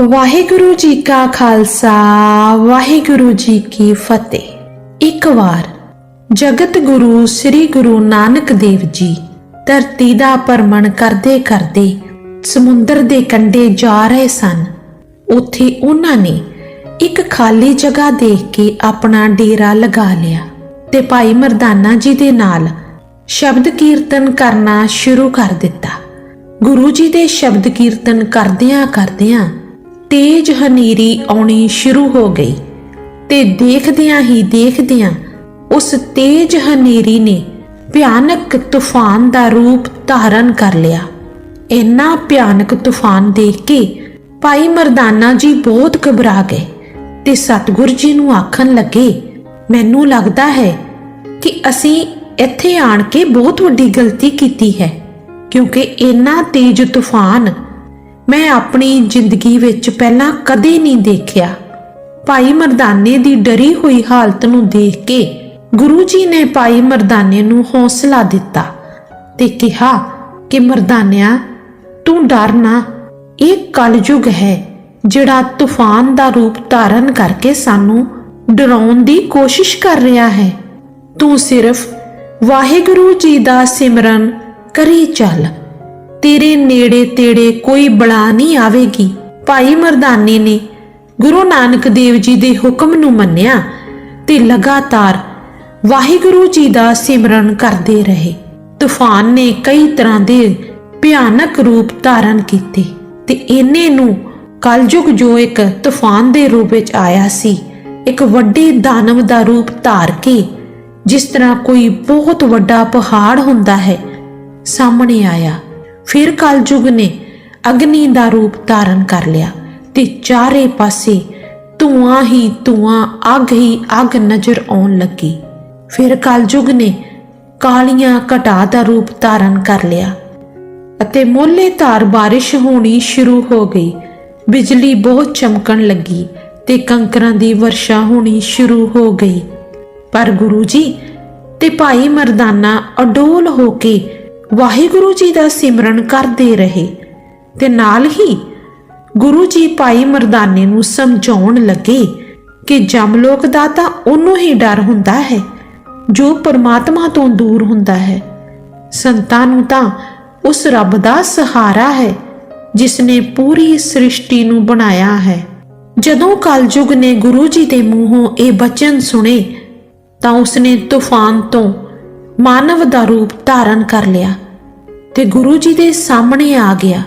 ਵਾਹਿਗੁਰੂ ਜੀ ਕਾ ਖਾਲਸਾ, ਵਾਹਿਗੁਰੂ ਜੀ ਕੀ ਫਤਿਹ। ਇੱਕ ਵਾਰ ਜਗਤ ਗੁਰੂ ਸ੍ਰੀ ਗੁਰੂ ਨਾਨਕ ਦੇਵ ਜੀ ਧਰਤੀ ਦਾ ਭਰਮਣ ਕਰਦੇ ਕਰਦੇ ਸਮੁੰਦਰ ਦੇ ਕੰਢੇ ਜਾ ਰਹੇ ਸਨ। ਉੱਥੇ ਉਹਨਾਂ ਨੇ ਇੱਕ ਖਾਲੀ ਜਗ੍ਹਾ ਦੇਖ ਕੇ ਆਪਣਾ ਡੇਰਾ ਲਗਾ ਲਿਆ ਤੇ ਭਾਈ ਮਰਦਾਨਾ ਜੀ ਦੇ ਨਾਲ ਸ਼ਬਦ ਕੀਰਤਨ ਕਰਨਾ ਸ਼ੁਰੂ ਕਰ ਦਿੱਤਾ। ਗੁਰੂ ਜੀ ਦੇ ਸ਼ਬਦ ਕੀਰਤਨ ਕਰਦਿਆਂ ਕਰਦਿਆਂ ਤੇਜ ਹਨੇਰੀ ਆਉਣੀ ਸ਼ੁਰੂ ਹੋ ਗਈ ਤੇ ਦੇਖਦਿਆਂ ਹੀ ਦੇਖਦਿਆਂ ਉਸ ਤੇਜ ਹਨੇਰੀ ਨੇ ਭਿਆਨਕ ਤੂਫਾਨ ਦਾ ਰੂਪ ਧਾਰਨ ਕਰ ਲਿਆ। ਇੰਨਾ ਭਿਆਨਕ ਤੂਫਾਨ ਦੇਖ ਕੇ ਭਾਈ ਮਰਦਾਨਾ ਜੀ ਬਹੁਤ ਘਬਰਾ ਗਏ ਤੇ ਸਤਿਗੁਰ ਜੀ ਨੂੰ ਆਖਣ ਲੱਗੇ, ਮੈਨੂੰ ਲੱਗਦਾ ਹੈ ਕਿ ਅਸੀਂ ਇੱਥੇ ਆਣ ਕੇ ਬਹੁਤ ਵੱਡੀ ਗਲਤੀ ਕੀਤੀ ਹੈ, ਕਿਉਂਕਿ ਇੰਨਾ ਤੇਜ਼ ਤੂਫਾਨ ਮੈਂ ਆਪਣੀ ਜ਼ਿੰਦਗੀ ਵਿੱਚ ਪਹਿਲਾਂ ਕਦੇ ਨਹੀਂ ਦੇਖਿਆ। ਭਾਈ ਮਰਦਾਨੇ ਦੀ ਡਰੀ ਹੋਈ ਹਾਲਤ ਨੂੰ ਦੇਖ ਕੇ ਗੁਰੂ ਜੀ ਨੇ ਭਾਈ ਮਰਦਾਨੇ ਨੂੰ ਹੌਸਲਾ ਦਿੱਤਾ ਤੇ ਕਿਹਾ ਕਿ, ਮਰਦਾਨਿਆ, ਤੂੰ ਡਰ ਨਾ। ਇਹ ਕਲਯੁਗ ਹੈ ਜਿਹੜਾ ਤੂਫਾਨ ਦਾ ਰੂਪ ਧਾਰਨ ਕਰਕੇ ਸਾਨੂੰ ਡਰਾਉਣ ਦੀ ਕੋਸ਼ਿਸ਼ ਕਰ ਰਿਹਾ ਹੈ। ਤੂੰ ਸਿਰਫ ਵਾਹਿਗੁਰੂ ਜੀ ਦਾ ਸਿਮਰਨ ਕਰੀ ਚੱਲ। ਤੇਰੇ ਨੇੜੇ ਤੇੜੇ ਕੋਈ ਬਲਾ ਨਹੀਂ ਆਵੇਗੀ। ਭਾਈ ਮਰਦਾਨੇ ਨੇ ਗੁਰੂ ਨਾਨਕ ਦੇਵ ਜੀ ਦੇ ਹੁਕਮ ਨੂੰ ਮੰਨਿਆ ਤੇ ਲਗਾਤਾਰ ਵਾਹਿਗੁਰੂ ਜੀ ਦਾ ਸਿਮਰਨ ਕਰਦੇ ਰਹੇ। ਤੂਫਾਨ ਨੇ ਕਈ ਤਰ੍ਹਾਂ ਦੇ ਭਿਆਨਕ ਰੂਪ ਧਾਰਨ ਕੀਤੇ ਤੇ ਇਹਨੇ ਨੂੰ ਕਲਯੁਗ ਜੋ ਇੱਕ ਤੂਫਾਨ ਦੇ ਰੂਪ ਵਿੱਚ ਆਇਆ ਸੀ, ਇੱਕ ਵੱਡੇ ਦਾਨਵ ਦਾ ਰੂਪ ਧਾਰ ਕੇ ਜਿਸ ਤਰ੍ਹਾਂ ਕੋਈ ਬਹੁਤ ਵੱਡਾ ਪਹਾੜ ਹੁੰਦਾ ਹੈ, ਸਾਹਮਣੇ ਆਇਆ। ਫਿਰ ਕਲਯੁਗ ਨੇ ਅਗਨੀ ਦਾ ਰੂਪ ਧਾਰਨ ਕਰ ਲਿਆ ਤੇ ਚਾਰੇ ਪਾਸੇ ਧੂਆਂ ਹੀ ਧੂਆਂ, ਅੱਗ ਹੀ ਅੱਗ ਨਜ਼ਰ ਆਉਣ ਲੱਗੀ। ਫਿਰ ਕਲਯੁਗ ਨੇ ਕਾਲੀਆਂ ਘਟਾ ਦਾ ਰੂਪ ਧਾਰਨ ਕਰ ਲਿਆ ਅਤੇ ਮੋਲੇ ਧਾਰ ਬਾਰਿਸ਼ ਹੋਣੀ ਸ਼ੁਰੂ ਹੋ ਗਈ। ਬਿਜਲੀ ਬਹੁਤ ਚਮਕਣ ਲੱਗੀ ਤੇ ਕੰਕਰਾਂ ਦੀ ਵਰਸ਼ਾ ਹੋਣੀ ਸ਼ੁਰੂ ਹੋ ਗਈ। ਪਰ ਗੁਰੂ ਜੀ ਤੇ ਭਾਈ ਮਰਦਾਨਾ ਅਡੋਲ ਹੋ ਕੇ ਵਾਹਿਗੁਰੂ ਜੀ ਦਾ ਸਿਮਰਨ ਕਰਦੇ ਰਹੇ ਤੇ ਨਾਲ ਹੀ ਗੁਰੂ ਜੀ ਭਾਈ ਮਰਦਾਨੇ ਨੂੰ ਸਮਝਾਉਣ ਲੱਗੇ ਕਿ ਜਮਲੋਕ ਦਾ ਤਾਂ ਉਹਨੂੰ ਹੀ ਡਰ ਹੁੰਦਾ ਹੈ, ਜੋ ਪਰਮਾਤਮਾ ਤੋਂ ਦੂਰ ਹੁੰਦਾ ਹੈ। ਸੰਤਾਂ ਨੂੰ ਤਾਂ ਉਸ ਰੱਬ ਦਾ ਸਹਾਰਾ ਹੈ ਜਿਸ ਨੇ ਪੂਰੀ ਸ੍ਰਿਸ਼ਟੀ ਨੂੰ ਬਣਾਇਆ ਹੈ। ਜਦੋਂ ਕਲਯੁਗ ਨੇ ਗੁਰੂ ਜੀ ਦੇ ਮੂੰਹੋਂ ਇਹ ਬਚਨ ਸੁਣੇ, ਤਾਂ ਉਸਨੇ ਤੂਫਾਨ ਤੋਂ ਮਾਨਵ ਦਾ ਰੂਪ ਧਾਰਨ ਕਰ ਲਿਆ ਤੇ ਗੁਰੂ ਜੀ ਦੇ ਸਾਹਮਣੇ ਆ ਗਿਆ।